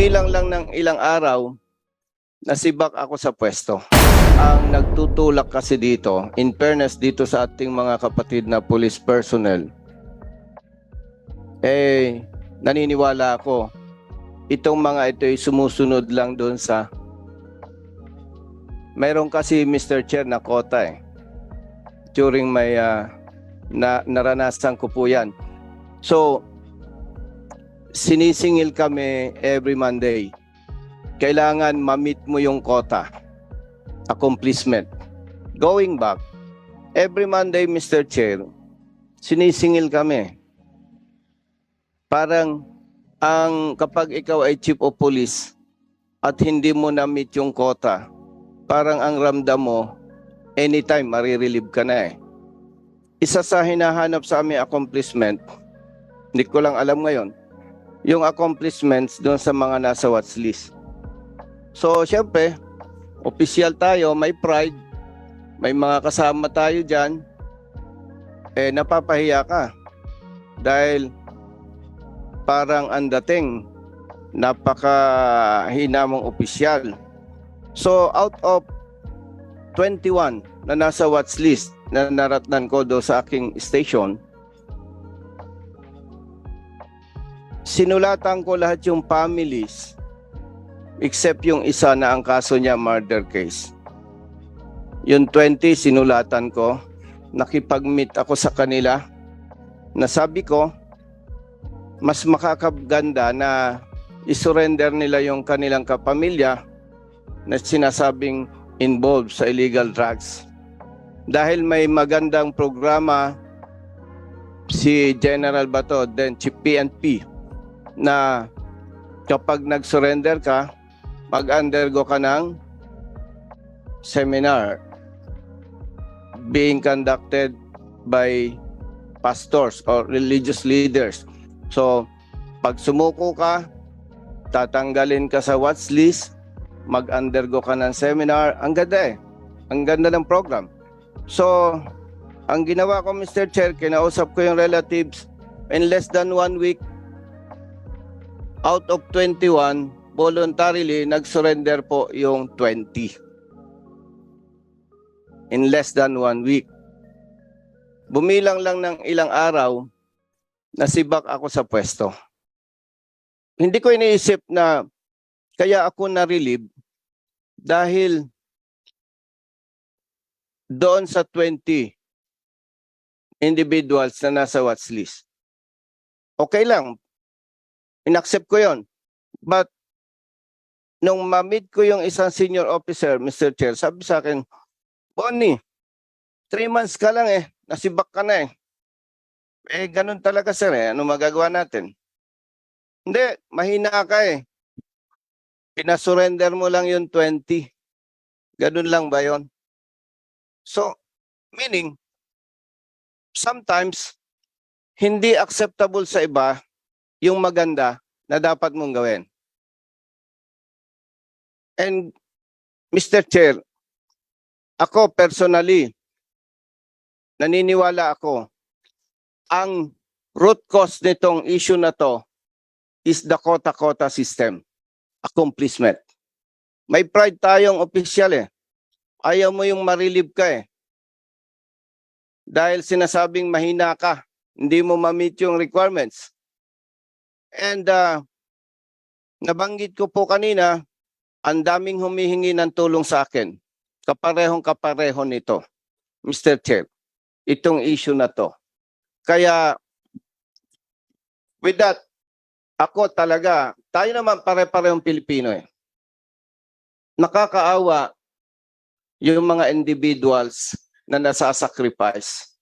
Bumilang lang ng ilang araw, nasibak ako sa pwesto. Ang nagtutulak kasi dito, in fairness dito sa ating mga kapatid na police personnel, eh, naniniwala ako, itong mga ito ay sumusunod lang doon sa Meron kasi Mr. Chair na kota eh. During my ah, na naranasan ko po 'yan. So sinisingil kami every Monday. Kailangan ma-meet mo yung kota. Accomplishment. Going back, every Monday, Mr. Chair, sinisingil kami. Parang ang kapag ikaw ay chief of police at hindi mo na-meet yung kota, parang ang ramdam mo, anytime marirelieve ka na eh. Isa sa hinahanap sa aming accomplishment, hindi ko lang alam ngayon, yung accomplishments doon sa mga nasa watch list. So, syempre, official tayo, may pride, may mga kasama tayo dyan, eh napapahiya ka. Dahil parang ang dating, napaka mong opisyal. So out of 21 na nasa watch list na naratnan ko do sa aking station, sinulatan ko lahat yung families except yung isa na ang kaso niya murder case. Yung 20 sinulatan ko, nakipag-meet ako sa kanila. Nasabi ko, mas makakaganda na isurrender nila yung kanilang kapamilya na sinasabing involved sa illegal drugs. Dahil may magandang programa si General Bato, then si PNP, na kapag nag-surrender ka, mag-undergo ka ng seminar being conducted by pastors or religious leaders. So, pag sumuko ka, tatanggalin ka sa watch list, mag-undergo ka ng seminar. Ang ganda eh. Ang ganda ng program. So, ang ginawa ko, Mr. Chair, kinausap ko yung relatives in less than one week, out of 21, voluntarily, nag-surrender po yung 20. In less than one week. Bumilang lang ng ilang araw, nasibak ako sa pwesto. Hindi ko iniisip na kaya ako na-relieve dahil doon sa 20 individuals na nasa watch list. Okay lang. Inaccept ko yon. But nung ma-meet ko yung isang senior officer, Mr. Chair, sabi sa akin, Bonnie, three months ka lang eh. Nasibak ka na eh. Eh, ganun talaga sir eh. Ano magagawa natin? Hindi, mahina ka eh. Pinasurrender mo lang yung 20. Ganun lang ba yon? So, meaning, sometimes, hindi acceptable sa iba yung maganda na dapat mong gawin. And, Mr. Chair, ako personally, naniniwala ako, ang root cause nitong issue na to is the quota-quota system. Accomplishment. May pride tayong opisyal eh. Ayaw mo yung marilib ka eh. Dahil sinasabing mahina ka, hindi mo ma-meet yung requirements. And uh, nabanggit ko po kanina, ang daming humihingi ng tulong sa akin. Kaparehong kapareho nito. Mr. Chair, itong issue na to. Kaya, with that, ako talaga, tayo naman pare-parehong Pilipino eh. Nakakaawa yung mga individuals na nasasacrifice